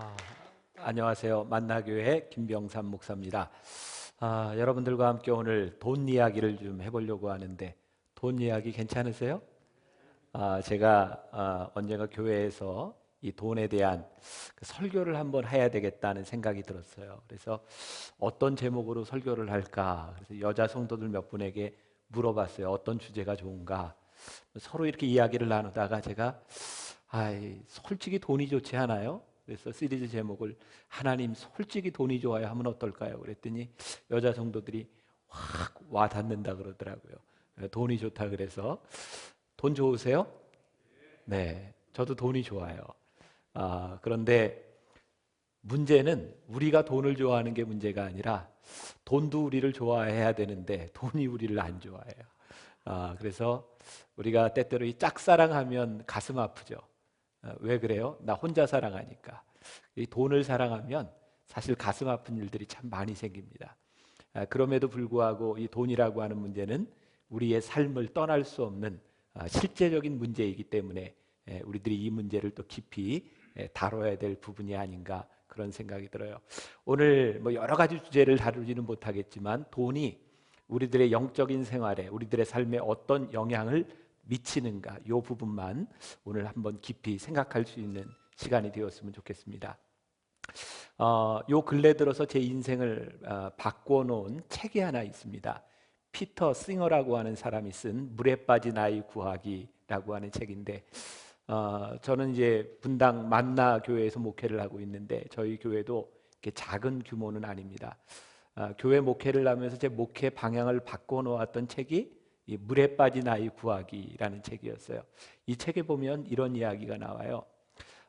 아, 안녕하세요. 만나교회 김병삼 목사입니다. 아, 여러분들과 함께 오늘 돈 이야기를 좀 해보려고 하는데 돈 이야기 괜찮으세요? 아, 제가 아, 언젠가 교회에서 이 돈에 대한 그 설교를 한번 해야 되겠다는 생각이 들었어요. 그래서 어떤 제목으로 설교를 할까? 그래서 여자 성도들 몇 분에게 물어봤어요. 어떤 주제가 좋은가? 서로 이렇게 이야기를 나누다가 제가 아이, 솔직히 돈이 좋지 않아요? 그래서 시리즈 제목을 하나님 솔직히 돈이 좋아요 하면 어떨까요? 그랬더니 여자 성도들이 확 와닿는다 그러더라고요. 돈이 좋다 그래서 돈 좋으세요? 네, 저도 돈이 좋아요. 아, 그런데 문제는 우리가 돈을 좋아하는 게 문제가 아니라 돈도 우리를 좋아해야 되는데 돈이 우리를 안 좋아해요. 아, 그래서 우리가 때때로 이 짝사랑하면 가슴 아프죠. 아, 왜 그래요? 나 혼자 사랑하니까. 이 돈을 사랑하면 사실 가슴 아픈 일들이 참 많이 생깁니다. 아, 그럼에도 불구하고 이 돈이라고 하는 문제는 우리의 삶을 떠날 수 없는 아, 실제적인 문제이기 때문에 우리들이 이 문제를 또 깊이 다뤄야 될 부분이 아닌가 그런 생각이 들어요. 오늘 뭐 여러 가지 주제를 다루지는 못하겠지만 돈이 우리들의 영적인 생활에 우리들의 삶에 어떤 영향을 미치는가 이 부분만 오늘 한번 깊이 생각할 수 있는 시간이 되었으면 좋겠습니다. 어, 요 근래 들어서 제 인생을 어, 바꿔놓은 책이 하나 있습니다. 피터 싱어라고 하는 사람이 쓴 물에 빠진 아이 구하기라고 하는 책인데 어, 저는 이제 분당 만나 교회에서 목회를 하고 있는데 저희 교회도 이렇게 작은 규모는 아닙니다. 어, 교회 목회를 하면서 제 목회 방향을 바꿔놓았던 책이 이 물에 빠진 아이 구하기라는 책이었어요. 이 책에 보면 이런 이야기가 나와요.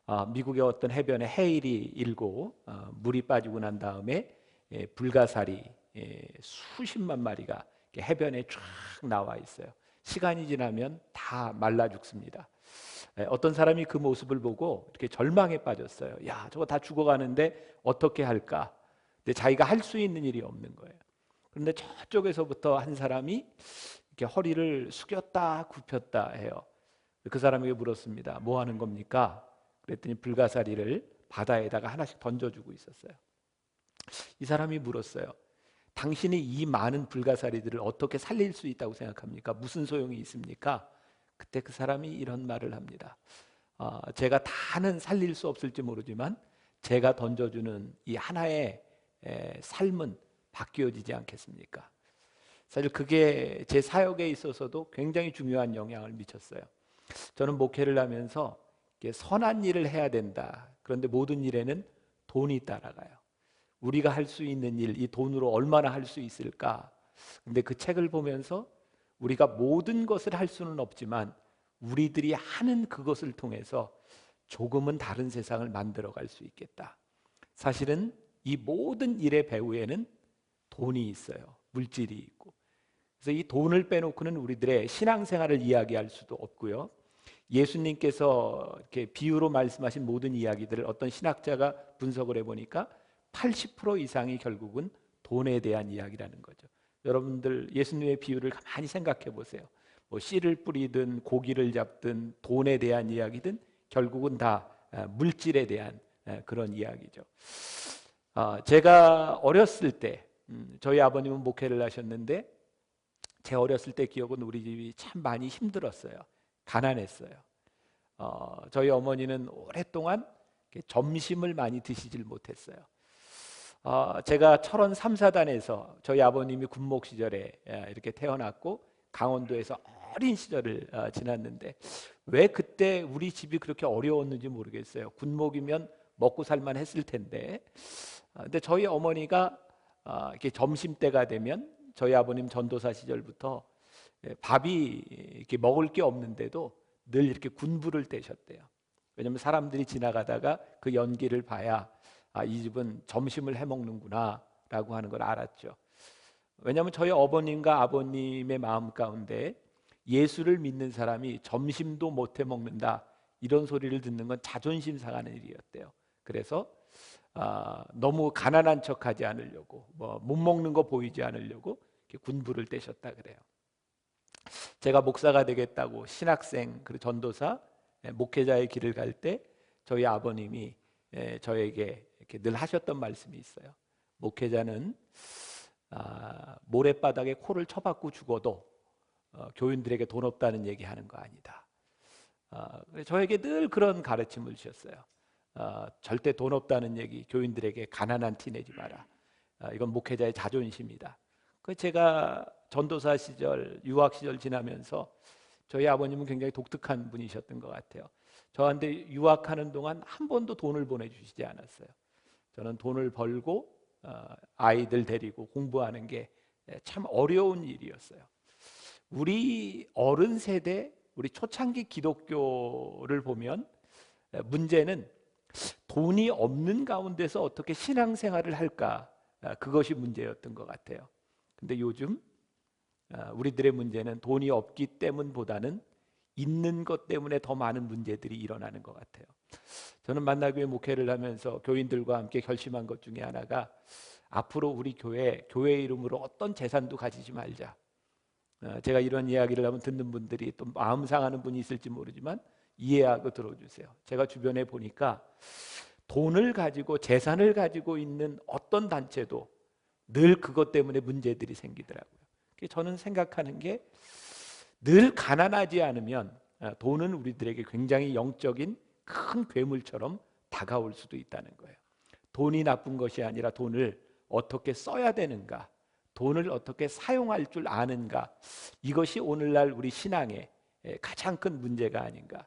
어, 미국의 어떤 해변에 해일이 일고 어, 물이 빠지고 난 다음에 예, 불가사리 예, 수십만 마리가 해변에 쫙 나와 있어요. 시간이 지나면 다 말라 죽습니다. 예, 어떤 사람이 그 모습을 보고 이렇게 절망에 빠졌어요. 야, 저거 다 죽어가는데 어떻게 할까? 근데 자기가 할 수 있는 일이 없는 거예요. 그런데 저쪽에서부터 한 사람이 이렇게 허리를 숙였다 굽혔다 해요. 그 사람에게 물었습니다. 뭐 하는 겁니까? 그랬더니 불가사리를 바다에다가 하나씩 던져주고 있었어요. 이 사람이 물었어요. 당신이 이 많은 불가사리들을 어떻게 살릴 수 있다고 생각합니까? 무슨 소용이 있습니까? 그때 그 사람이 이런 말을 합니다. 어, 제가 다는 살릴 수 없을지 모르지만 제가 던져주는 이 하나의 에, 삶은 바뀌어지지 않겠습니까? 사실 그게 제 사역에 있어서도 굉장히 중요한 영향을 미쳤어요. 저는 목회를 하면서 선한 일을 해야 된다. 그런데 모든 일에는 돈이 따라가요. 우리가 할 수 있는 일, 이 돈으로 얼마나 할 수 있을까? 근데 그 책을 보면서 우리가 모든 것을 할 수는 없지만 우리들이 하는 그것을 통해서 조금은 다른 세상을 만들어 갈 수 있겠다. 사실은 이 모든 일의 배후에는 돈이 있어요. 물질이. 그래서 이 돈을 빼놓고는 우리들의 신앙생활을 이야기할 수도 없고요. 예수님께서 이렇게 비유로 말씀하신 모든 이야기들을 어떤 신학자가 분석을 해보니까 80% 이상이 결국은 돈에 대한 이야기라는 거죠. 여러분들 예수님의 비유를 가만히 생각해 보세요. 뭐 씨를 뿌리든 고기를 잡든 돈에 대한 이야기든 결국은 다 아, 물질에 대한 아, 그런 이야기죠. 아, 제가 어렸을 때 음, 저희 아버님은 목회를 하셨는데 제 어렸을 때 기억은 우리 집이 참 많이 힘들었어요. 가난했어요. 어, 저희 어머니는 오랫동안 점심을 많이 드시질 못했어요. 어, 제가 철원 3사단에서 저희 아버님이 군목 시절에 예, 이렇게 태어났고 강원도에서 어린 시절을 어, 지났는데 왜 그때 우리 집이 그렇게 어려웠는지 모르겠어요. 군목이면 먹고 살만 했을 텐데. 어, 근데 저희 어머니가 어, 이렇게 점심 때가 되면 저희 아버님 전도사 시절부터 예, 밥이 이렇게 먹을 게 없는데도 늘 이렇게 군부를 떼셨대요. 왜냐하면 사람들이 지나가다가 그 연기를 봐야 아, 이 집은 점심을 해 먹는구나라고 하는 걸 알았죠. 왜냐하면 저희 어머님과 아버님의 마음 가운데 예수를 믿는 사람이 점심도 못 해 먹는다 이런 소리를 듣는 건 자존심 상하는 일이었대요. 그래서 아, 너무 가난한 척하지 않으려고 뭐 못 먹는 거 보이지 않으려고 군부를 떼셨다 그래요. 제가 목사가 되겠다고 신학생 그리고 전도사 예, 목회자의 길을 갈 때 저희 아버님이 예, 저에게 이렇게 늘 하셨던 말씀이 있어요. 목회자는 아, 모래바닥에 코를 쳐박고 죽어도 어, 교인들에게 돈 없다는 얘기하는 거 아니다. 아, 그래서 저에게 늘 그런 가르침을 주셨어요. 아, 절대 돈 없다는 얘기 교인들에게 가난한 티 내지 마라. 아, 이건 목회자의 자존심이다. 그 제가 전도사 시절, 유학 시절 지나면서 저희 아버님은 굉장히 독특한 분이셨던 것 같아요. 저한테 유학하는 동안 한 번도 돈을 보내주시지 않았어요. 저는 돈을 벌고 어, 아이들 데리고 공부하는 게 참 어려운 일이었어요. 우리 어른 세대, 우리 초창기 기독교를 보면 문제는 돈이 없는 가운데서 어떻게 신앙생활을 할까 아, 그것이 문제였던 것 같아요. 근데 요즘 아, 우리들의 문제는 돈이 없기 때문보다는 있는 것 때문에 더 많은 문제들이 일어나는 것 같아요. 저는 만나교회 목회를 하면서 교인들과 함께 결심한 것 중에 하나가 앞으로 우리 교회 교회 이름으로 어떤 재산도 가지지 말자. 어, 제가 이런 이야기를 하면 듣는 분들이 또 마음 상하는 분이 있을지 모르지만 이해하고 들어주세요. 제가 주변에 보니까 돈을 가지고 재산을 가지고 있는 어떤 단체도 늘 그것 때문에 문제들이 생기더라고요. 저는 생각하는 게 늘 가난하지 않으면 어, 돈은 우리들에게 굉장히 영적인 큰 괴물처럼 다가올 수도 있다는 거예요. 돈이 나쁜 것이 아니라 돈을 어떻게 써야 되는가, 돈을 어떻게 사용할 줄 아는가, 이것이 오늘날 우리 신앙의 가장 큰 문제가 아닌가.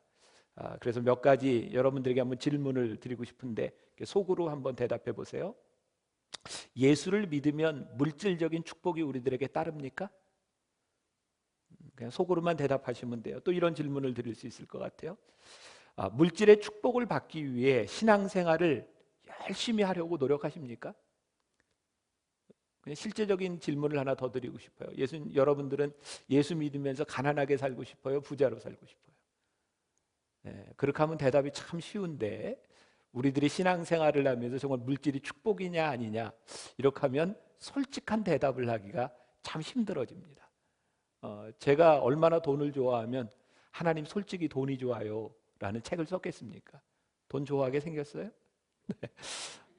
아, 그래서 몇 가지 여러분들에게 한번 질문을 드리고 싶은데 속으로 한번 대답해 보세요. 예수를 믿으면 물질적인 축복이 우리들에게 따릅니까? 그냥 속으로만 대답하시면 돼요. 또 이런 질문을 드릴 수 있을 것 같아요. 아, 물질의 축복을 받기 위해 신앙생활을 열심히 하려고 노력하십니까? 그냥 실제적인 질문을 하나 더 드리고 싶어요. 예수 여러분들은 예수 믿으면서 가난하게 살고 싶어요, 부자로 살고 싶어요. 네, 그렇게 하면 대답이 참 쉬운데 우리들이 신앙생활을 하면서 정말 물질이 축복이냐 아니냐 이렇게 하면 솔직한 대답을 하기가 참 힘들어집니다. 어, 제가 얼마나 돈을 좋아하면 하나님 솔직히 돈이 좋아요 라는 책을 썼겠습니까? 돈 좋아하게 생겼어요? 네.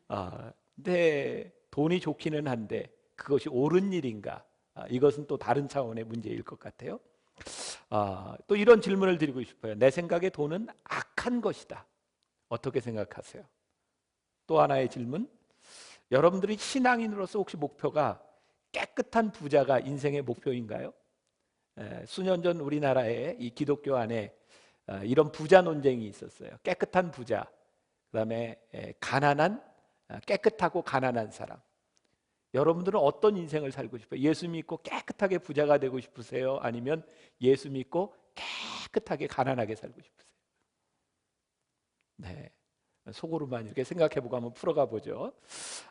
아, 근데 돈이 좋기는 한데 그것이 옳은 일인가? 아, 이것은 또 다른 차원의 문제일 것 같아요. 아, 또 이런 질문을 드리고 싶어요. 내 생각에 돈은 악한 것이다. 어떻게 생각하세요? 또 하나의 질문. 여러분들이 신앙인으로서 혹시 목표가 깨끗한 부자가 인생의 목표인가요? 에, 수년 전 우리나라에 이 기독교 안에 아, 이런 부자 논쟁이 있었어요. 깨끗한 부자, 그다음에 가난한 아, 깨끗하고 가난한 사람. 여러분들은 어떤 인생을 살고 싶어요? 예수 믿고 깨끗하게 부자가 되고 싶으세요? 아니면 예수 믿고 깨끗하게 가난하게 살고 싶으세요? 네. 속으로만 이렇게 생각해보고 한번 풀어가 보죠.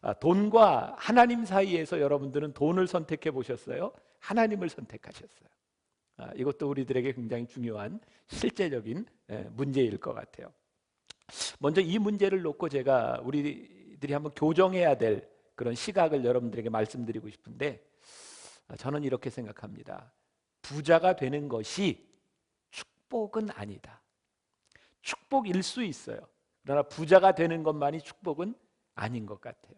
아, 돈과 하나님 사이에서 여러분들은 돈을 선택해 보셨어요? 하나님을 선택하셨어요. 아, 이것도 우리들에게 굉장히 중요한 실제적인 예, 문제일 것 같아요. 먼저 이 문제를 놓고 제가 우리들이 한번 교정해야 될 그런 시각을 여러분들에게 말씀드리고 싶은데 아, 저는 이렇게 생각합니다. 부자가 되는 것이 축복은 아니다. 축복일 수 있어요. 그러나 부자가 되는 것만이 축복은 아닌 것 같아요.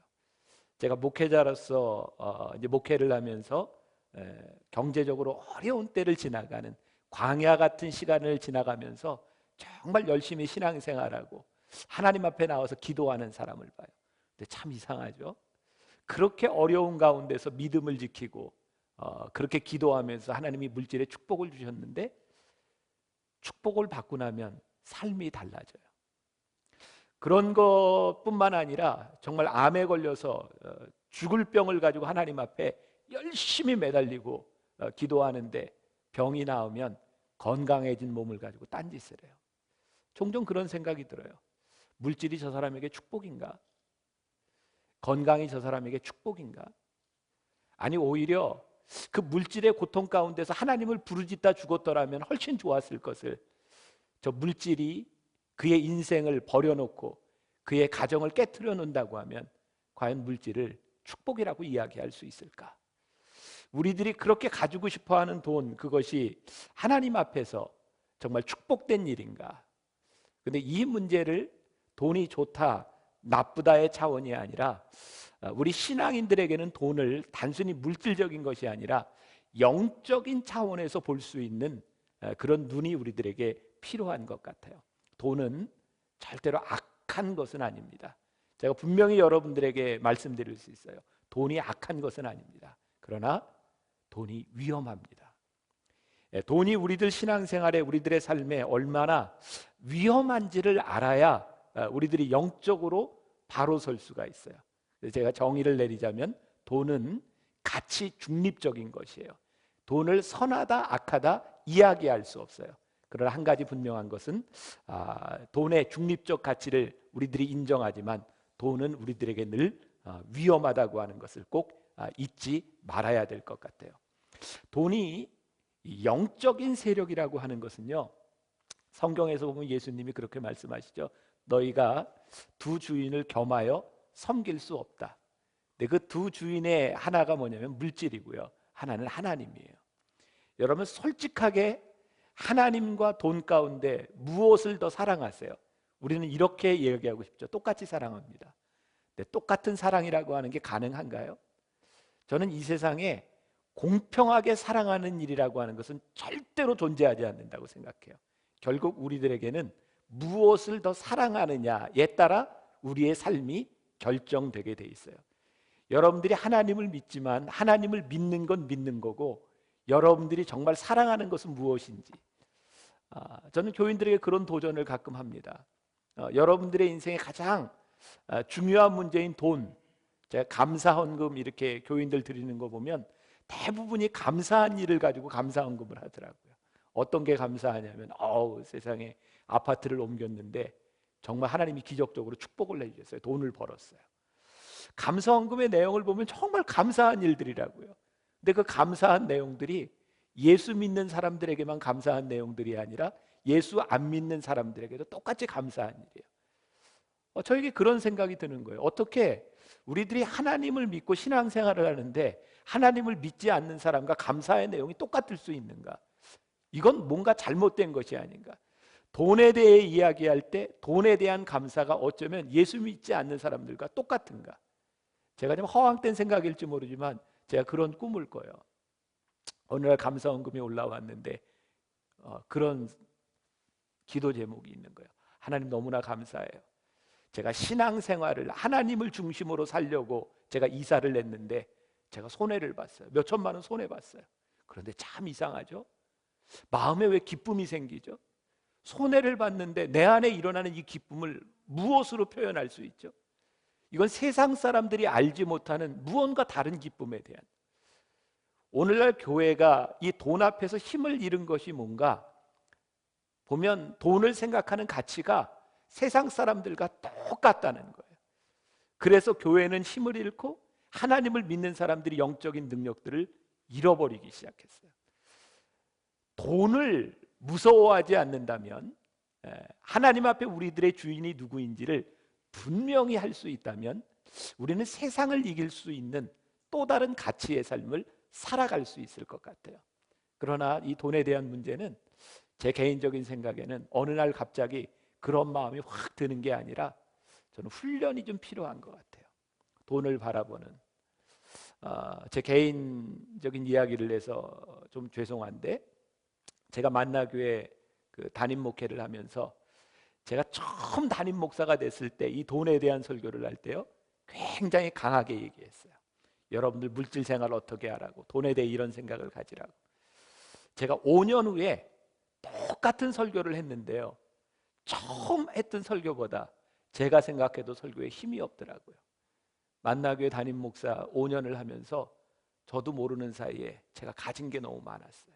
제가 목회자로서 어, 이제 목회를 하면서 에, 경제적으로 어려운 때를 지나가는 광야 같은 시간을 지나가면서 정말 열심히 신앙생활하고 하나님 앞에 나와서 기도하는 사람을 봐요. 근데 참 이상하죠. 그렇게 어려운 가운데서 믿음을 지키고 어, 그렇게 기도하면서 하나님이 물질의 축복을 주셨는데 축복을 받고 나면 삶이 달라져요. 그런 것뿐만 아니라 정말 암에 걸려서 어, 죽을 병을 가지고 하나님 앞에 열심히 매달리고 어, 기도하는데 병이 나오면 건강해진 몸을 가지고 딴짓을 해요. 종종 그런 생각이 들어요. 물질이 저 사람에게 축복인가? 건강이 저 사람에게 축복인가? 아니 오히려 그 물질의 고통 가운데서 하나님을 부르짖다 죽었더라면 훨씬 좋았을 것을 저 물질이 그의 인생을 버려놓고 그의 가정을 깨뜨려 놓는다고 하면 과연 물질을 축복이라고 이야기할 수 있을까? 우리들이 그렇게 가지고 싶어 하는 돈, 그것이 하나님 앞에서 정말 축복된 일인가? 근데 이 문제를 돈이 좋다, 나쁘다의 차원이 아니라 어, 우리 신앙인들에게는 돈을 단순히 물질적인 것이 아니라 영적인 차원에서 볼 수 있는 어, 그런 눈이 우리들에게 필요한 것 같아요. 돈은 절대로 악한 것은 아닙니다. 제가 분명히 여러분들에게 말씀드릴 수 있어요. 돈이 악한 것은 아닙니다. 그러나 돈이 위험합니다. 예, 돈이 우리들 신앙생활에 우리들의 삶에 얼마나 위험한지를 알아야 어, 우리들이 영적으로 바로 설 수가 있어요. 제가 정의를 내리자면 돈은 가치 중립적인 것이에요. 돈을 선하다 악하다 이야기할 수 없어요. 그러나 한 가지 분명한 것은 아, 돈의 중립적 가치를 우리들이 인정하지만 돈은 우리들에게 늘 아, 위험하다고 하는 것을 꼭 아, 잊지 말아야 될 것 같아요. 돈이 영적인 세력이라고 하는 것은요. 성경에서 보면 예수님이 그렇게 말씀하시죠. 너희가 두 주인을 겸하여 섬길 수 없다. 근데 그 두 주인의 하나가 뭐냐면 물질이고요. 하나는 하나님이에요. 여러분 솔직하게 하나님과 돈 가운데 무엇을 더 사랑하세요? 우리는 이렇게 얘기하고 싶죠. 똑같이 사랑합니다. 근데 똑같은 사랑이라고 하는 게 가능한가요? 저는 이 세상에 공평하게 사랑하는 일이라고 하는 것은 절대로 존재하지 않는다고 생각해요. 결국 우리들에게는 무엇을 더 사랑하느냐에 따라 우리의 삶이 결정되게 돼 있어요. 여러분들이 하나님을 믿지만 하나님을 믿는 건 믿는 거고 여러분들이 정말 사랑하는 것은 무엇인지 아, 저는 교인들에게 그런 도전을 가끔 합니다. 어, 여러분들의 인생에 가장 아, 중요한 문제인 돈, 제가 감사헌금 이렇게 교인들 드리는 거 보면 대부분이 감사한 일을 가지고 감사헌금을 하더라고요. 어떤 게 감사하냐면 어우 세상에 아파트를 옮겼는데 정말 하나님이 기적적으로 축복을 내주셨어요. 돈을 벌었어요. 감사헌금의 내용을 보면 정말 감사한 일들이라고요. 근데 그 감사한 내용들이 예수 믿는 사람들에게만 감사한 내용들이 아니라 예수 안 믿는 사람들에게도 똑같이 감사한 일이에요. 어, 저에게 그런 생각이 드는 거예요. 어떻게 우리들이 하나님을 믿고 신앙생활을 하는데 하나님을 믿지 않는 사람과 감사의 내용이 똑같을 수 있는가? 이건 뭔가 잘못된 것이 아닌가? 돈에 대해 이야기할 때 돈에 대한 감사가 어쩌면 예수 믿지 않는 사람들과 똑같은가? 제가 좀 허황된 생각일지 모르지만 제가 그런 꿈을 꿔요. 어느 날 감사원금이 올라왔는데 어, 그런 기도 제목이 있는 거예요. 하나님 너무나 감사해요. 제가 신앙생활을 하나님을 중심으로 살려고 제가 이사를 냈는데 제가 손해를 봤어요. 몇 천만 원 손해 봤어요. 그런데 참 이상하죠. 마음에 왜 기쁨이 생기죠? 손해를 봤는데 내 안에 일어나는 이 기쁨을 무엇으로 표현할 수 있죠? 이건 세상 사람들이 알지 못하는 무언가 다른 기쁨에 대한 오늘날 교회가 이 돈 앞에서 힘을 잃은 것이 뭔가 보면 돈을 생각하는 가치가 세상 사람들과 똑같다는 거예요. 그래서 교회는 힘을 잃고 하나님을 믿는 사람들이 영적인 능력들을 잃어버리기 시작했어요. 돈을 무서워하지 않는다면 하나님 앞에 우리들의 주인이 누구인지를 분명히 할 수 있다면 우리는 세상을 이길 수 있는 또 다른 가치의 삶을 살아갈 수 있을 것 같아요. 그러나 이 돈에 대한 문제는 제 개인적인 생각에는 어느 날 갑자기 그런 마음이 확 드는 게 아니라 저는 훈련이 좀 필요한 것 같아요. 돈을 바라보는 어, 제 개인적인 이야기를 해서 좀 죄송한데 제가 만나교회 그 담임 목회를 하면서 제가 처음 담임 목사가 됐을 때 이 돈에 대한 설교를 할 때요 굉장히 강하게 얘기했어요. 여러분들 물질 생활 어떻게 하라고 돈에 대해 이런 생각을 가지라고. 제가 5년 후에 똑같은 설교를 했는데요. 처음 했던 설교보다 제가 생각해도 설교에 힘이 없더라고요. 만나교회 담임 목사 5년을 하면서 저도 모르는 사이에 제가 가진 게 너무 많았어요.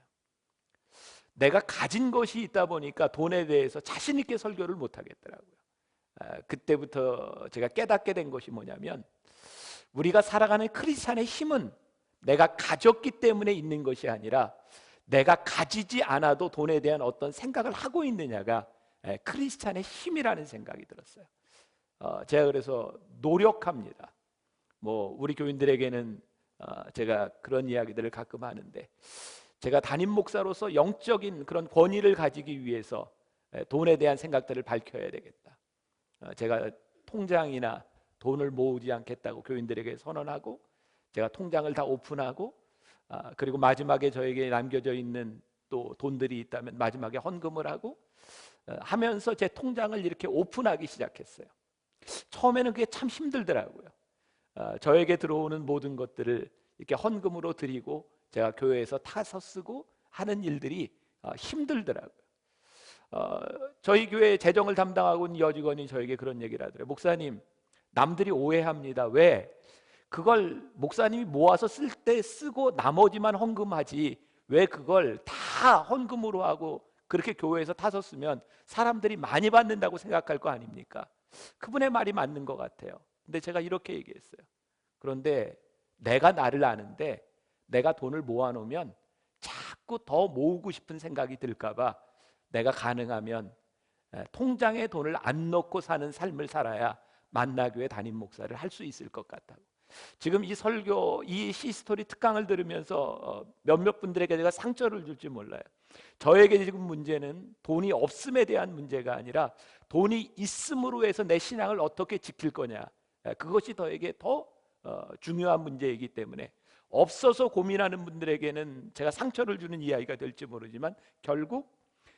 내가 가진 것이 있다 보니까 돈에 대해서 자신 있게 설교를 못 하겠더라고요. 아, 그때부터 제가 깨닫게 된 것이 뭐냐면 우리가 살아가는 크리스찬의 힘은 내가 가졌기 때문에 있는 것이 아니라 내가 가지지 않아도 돈에 대한 어떤 생각을 하고 있느냐가 예, 크리스찬의 힘이라는 생각이 들었어요. 어, 제가 그래서 노력합니다. 뭐 우리 교인들에게는 어, 제가 그런 이야기들을 가끔 하는데 제가 담임 목사로서 영적인 그런 권위를 가지기 위해서 돈에 대한 생각들을 밝혀야 되겠다. 어, 제가 통장이나 돈을 모으지 않겠다고 교인들에게 선언하고 제가 통장을 다 오픈하고 아, 그리고 마지막에 저에게 남겨져 있는 또 돈들이 있다면 마지막에 헌금을 하고 어, 하면서 제 통장을 이렇게 오픈하기 시작했어요. 처음에는 그게 참 힘들더라고요. 어, 저에게 들어오는 모든 것들을 이렇게 헌금으로 드리고 제가 교회에서 타서 쓰고 하는 일들이 어, 힘들더라고요. 어, 저희 교회 재정을 담당하고 있는 여직원이 저에게 그런 얘기를 하더라고요. 목사님, 남들이 오해합니다. 왜? 그걸 목사님이 모아서 쓸 때 쓰고 나머지만 헌금하지 왜 그걸 다 헌금으로 하고 그렇게 교회에서 타서 쓰면 사람들이 많이 받는다고 생각할 거 아닙니까? 그분의 말이 맞는 것 같아요. 근데 제가 이렇게 얘기했어요. 그런데 내가 나를 아는데 내가 돈을 모아놓으면 자꾸 더 모으고 싶은 생각이 들까봐 내가 가능하면 에, 통장에 돈을 안 넣고 사는 삶을 살아야 만나교회 담임 목사를 할 수 있을 것 같다고. 지금 이 설교, 이 시스토리 특강을 들으면서 어, 몇몇 분들에게 제가 상처를 줄지 몰라요. 저에게 지금 문제는 돈이 없음에 대한 문제가 아니라 돈이 있음으로 해서 내 신앙을 어떻게 지킬 거냐. 에, 그것이 저에게 더 어, 중요한 문제이기 때문에 없어서 고민하는 분들에게는 제가 상처를 주는 이야기가 될지 모르지만 결국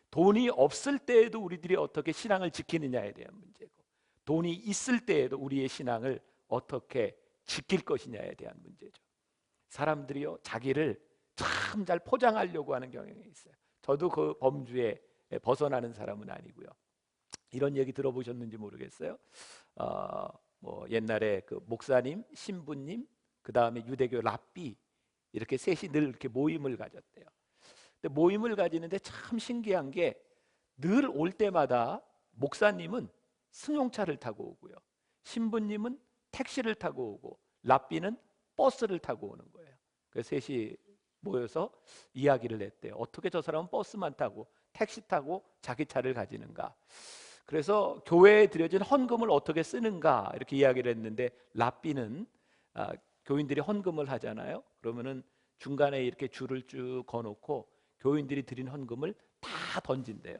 돈이 없을 때에도 우리들이 어떻게 신앙을 지키느냐에 대한 문제고 돈이 있을 때에도 우리의 신앙을 어떻게 지킬 것이냐에 대한 문제죠. 사람들이요 자기를 참 잘 포장하려고 하는 경향이 있어요. 저도 그 범주에 벗어나는 사람은 아니고요. 이런 얘기 들어보셨는지 모르겠어요. 어, 뭐 옛날에 그 목사님, 신부님, 그 다음에 유대교 랍비 이렇게 셋이 늘 이렇게 모임을 가졌대요. 근데 모임을 가지는데 참 신기한 게 늘 올 때마다 목사님은 승용차를 타고 오고요. 신부님은 택시를 타고 오고 랍비는 버스를 타고 오는 거예요. 그 셋이 모여서 이야기를 했대요. 어떻게 저 사람은 버스만 타고 택시 타고 자기 차를 가지는가? 그래서 교회에 드려진 헌금을 어떻게 쓰는가 이렇게 이야기를 했는데 랍비는 아, 교인들이 헌금을 하잖아요. 그러면은 중간에 이렇게 줄을 쭉 거놓고 교인들이 드린 헌금을 다 던진대요.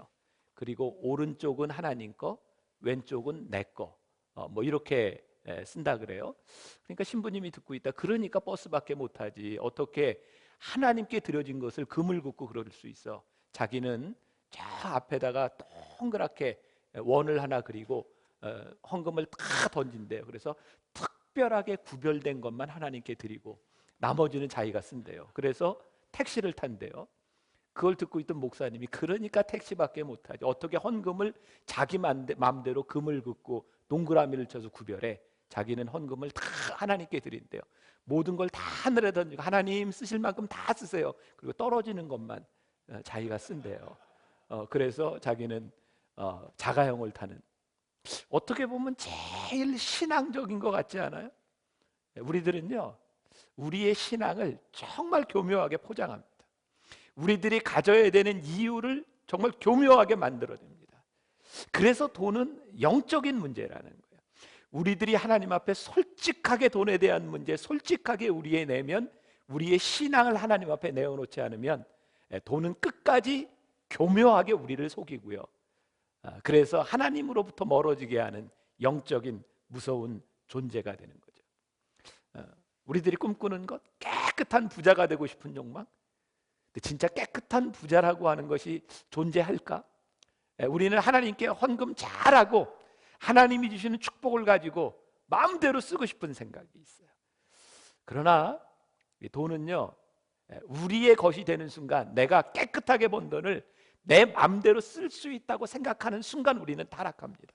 그리고 오른쪽은 하나님 거, 왼쪽은 내 거. 어, 뭐 이렇게 에, 쓴다 그래요. 그러니까 신부님이 듣고 있다. 그러니까 버스밖에 못 하지. 어떻게 하나님께 드려진 것을 금을 긋고 그럴 수 있어. 자기는 저 앞에다가 동그랗게 원을 하나 그리고 어, 헌금을 다 던진대요. 그래서 특별하게 구별된 것만 하나님께 드리고 나머지는 자기가 쓴대요. 그래서 택시를 탄대요. 그걸 듣고 있던 목사님이 그러니까 택시밖에 못하지. 어떻게 헌금을 자기 마음대로 금을 긋고 동그라미를 쳐서 구별해? 자기는 헌금을 다 하나님께 드린대요. 모든 걸 다 하늘에 던지고 하나님 쓰실 만큼 다 쓰세요. 그리고 떨어지는 것만 어, 자기가 쓴대요. 어, 그래서 자기는 어, 자가용을 타는 어떻게 보면 제일 신앙적인 것 같지 않아요? 우리들은요 우리의 신앙을 정말 교묘하게 포장합니다 우리들이 가져야 되는 이유를 정말 교묘하게 만들어냅니다. 그래서 돈은 영적인 문제라는 거예요. 우리들이 하나님 앞에 솔직하게 돈에 대한 문제, 솔직하게 우리의 내면, 우리의 신앙을 하나님 앞에 내어놓지 않으면 예, 돈은 끝까지 교묘하게 우리를 속이고요. 아, 그래서 하나님으로부터 멀어지게 하는 영적인 무서운 존재가 되는 거죠. 어, 우리들이 꿈꾸는 것, 깨끗한 부자가 되고 싶은 욕망, 진짜 깨끗한 부자라고 하는 것이 존재할까? 예, 우리는 하나님께 헌금 잘하고 하나님이 주시는 축복을 가지고 마음대로 쓰고 싶은 생각이 있어요. 그러나 이 돈은요, 예, 우리의 것이 되는 순간 내가 깨끗하게 번 돈을 내 마음대로 쓸 수 있다고 생각하는 순간 우리는 타락합니다.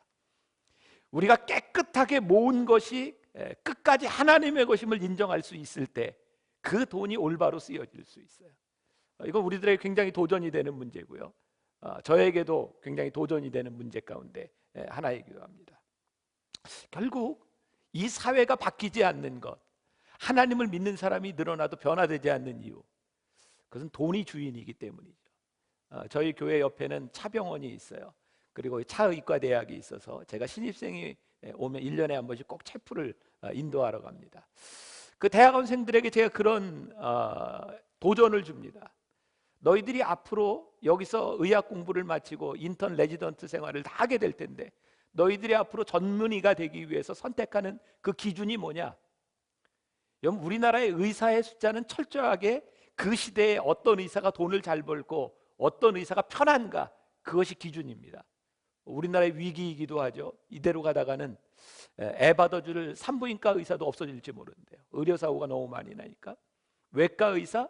우리가 깨끗하게 모은 것이 예, 끝까지 하나님의 것임을 인정할 수 있을 때 그 돈이 올바로 쓰여질 수 있어요. 어, 이거 우리들에게 굉장히 도전이 되는 문제고요. 어, 저에게도 굉장히 도전이 되는 문제 가운데 예, 하나이기도 합니다. 결국 이 사회가 바뀌지 않는 것, 하나님을 믿는 사람이 늘어나도 변화되지 않는 이유, 그것은 돈이 주인이기 때문이죠. 어, 저희 교회 옆에는 차병원이 있어요. 그리고 차의과 대학이 있어서 제가 신입생이 예, 오면 1년에 한 번씩 꼭 체프를 어, 인도하러 갑니다. 그 대학원생들에게 제가 그런 어, 도전을 줍니다. 너희들이 앞으로 여기서 의학 공부를 마치고 인턴 레지던트 생활을 다 하게 될 텐데 너희들이 앞으로 전문의가 되기 위해서 선택하는 그 기준이 뭐냐? 여러분 우리나라의 의사의 숫자는 철저하게 그 시대에 어떤 의사가 돈을 잘 벌고 어떤 의사가 편한가 그것이 기준입니다. 우리나라의 위기이기도 하죠. 이대로 가다가는 애 받아줄 산부인과 의사도 없어질지 모르는데요. 의료 사고가 너무 많이 나니까 외과 의사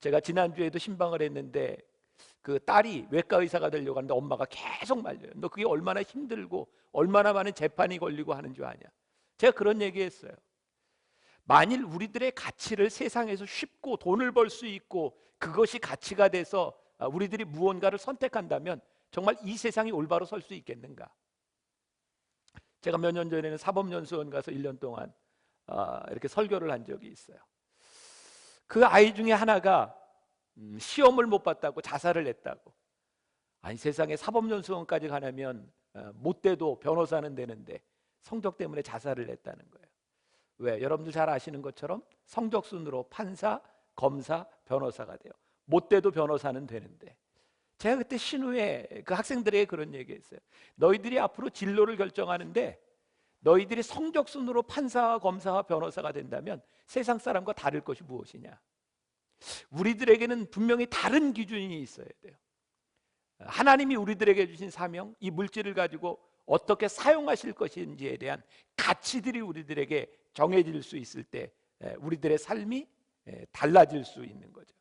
제가 지난주에도 신방을 했는데 그 딸이 외과 의사가 되려고 하는데 엄마가 계속 말려요. 너 그게 얼마나 힘들고 얼마나 많은 재판이 걸리고 하는 줄 아냐. 제가 그런 얘기했어요. 만일 우리들의 가치를 세상에서 쉽고 돈을 벌 수 있고 그것이 가치가 돼서 우리들이 무언가를 선택한다면 정말 이 세상이 올바로 설 수 있겠는가? 제가 몇 년 전에는 사법연수원 가서 1년 동안 아, 이렇게 설교를 한 적이 있어요. 그 아이 중에 하나가 음, 시험을 못 봤다고 자살을 했다고. 아니 세상에 사법연수원까지 가려면 어, 못 돼도 변호사는 되는데 성적 때문에 자살을 했다는 거예요. 왜? 여러분들 잘 아시는 것처럼 성적 순으로 판사, 검사, 변호사가 돼요. 못 돼도 변호사는 되는데 제가 그때 신우에 그 학생들에게 그런 얘기했어요. 너희들이 앞으로 진로를 결정하는데 너희들이 성적 순으로 판사와 검사와 변호사가 된다면 세상 사람과 다를 것이 무엇이냐? 우리들에게는 분명히 다른 기준이 있어야 돼요. 하나님이 우리들에게 주신 사명, 이 물질을 가지고 어떻게 사용하실 것인지에 대한 가치들이 우리들에게 정해질 수 있을 때 우리들의 삶이 달라질 수 있는 거죠.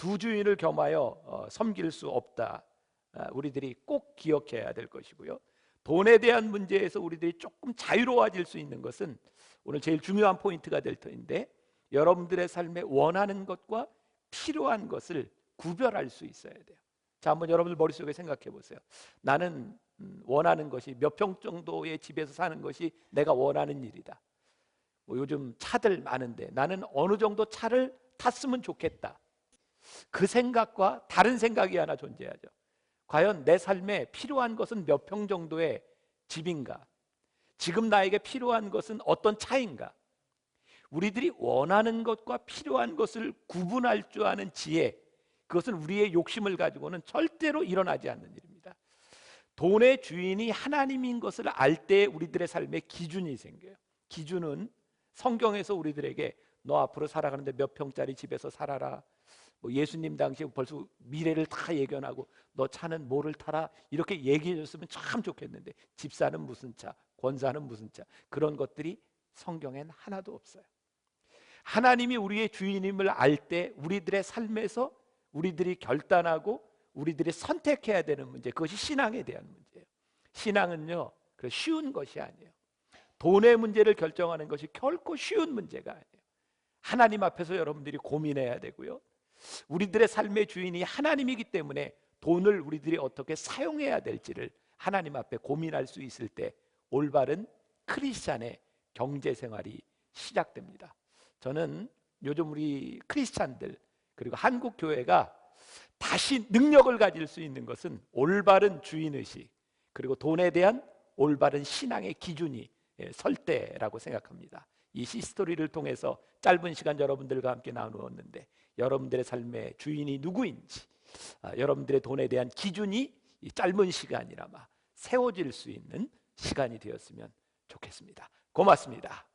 두 주인을 겸하여 어, 섬길 수 없다. 아, 우리들이 꼭 기억해야 될 것이고요. 돈에 대한 문제에서 우리들이 조금 자유로워질 수 있는 것은 오늘 제일 중요한 포인트가 될 터인데 여러분들의 삶에 원하는 것과 필요한 것을 구별할 수 있어야 돼요. 자, 한번 여러분들 머릿속에 생각해 보세요. 나는 음, 원하는 것이 몇 평 정도의 집에서 사는 것이 내가 원하는 일이다. 뭐 요즘 차들 많은데 나는 어느 정도 차를 탔으면 좋겠다. 그 생각과 다른 생각이 하나 존재하죠. 과연 내 삶에 필요한 것은 몇 평 정도의 집인가? 지금 나에게 필요한 것은 어떤 차인가? 우리들이 원하는 것과 필요한 것을 구분할 줄 아는 지혜, 그것은 우리의 욕심을 가지고는 절대로 일어나지 않는 일입니다. 돈의 주인이 하나님인 것을 알 때 우리들의 삶에 기준이 생겨요. 기준은 성경에서 우리들에게 너 앞으로 살아가는데 몇 평짜리 집에서 살아라. 뭐 예수님 당시에 벌써 미래를 다 예견하고 너 차는 뭐를 타라 이렇게 얘기해 줬으면 참 좋겠는데 집사는 무슨 차, 권사는 무슨 차 그런 것들이 성경엔 하나도 없어요. 하나님이 우리의 주인임을 알 때 우리들의 삶에서 우리들이 결단하고 우리들이 선택해야 되는 문제 그것이 신앙에 대한 문제예요. 신앙은요 쉬운 것이 아니에요. 돈의 문제를 결정하는 것이 결코 쉬운 문제가 아니에요. 하나님 앞에서 여러분들이 고민해야 되고요. 우리들의 삶의 주인이 하나님이기 때문에 돈을 우리들이 어떻게 사용해야 될지를 하나님 앞에 고민할 수 있을 때 올바른 크리스찬의 경제 생활이 시작됩니다. 저는 요즘 우리 크리스찬들 그리고 한국 교회가 다시 능력을 가질 수 있는 것은 올바른 주인 의식 그리고 돈에 대한 올바른 신앙의 기준이 예, 설 때라고 생각합니다. 이 시스토리를 통해서 짧은 시간 여러분들과 함께 나누었는데 여러분들의 삶의 주인이 누구인지 아, 여러분들의 돈에 대한 기준이 짧은 시간이나마 세워질 수 있는 시간이 되었으면 좋겠습니다. 고맙습니다.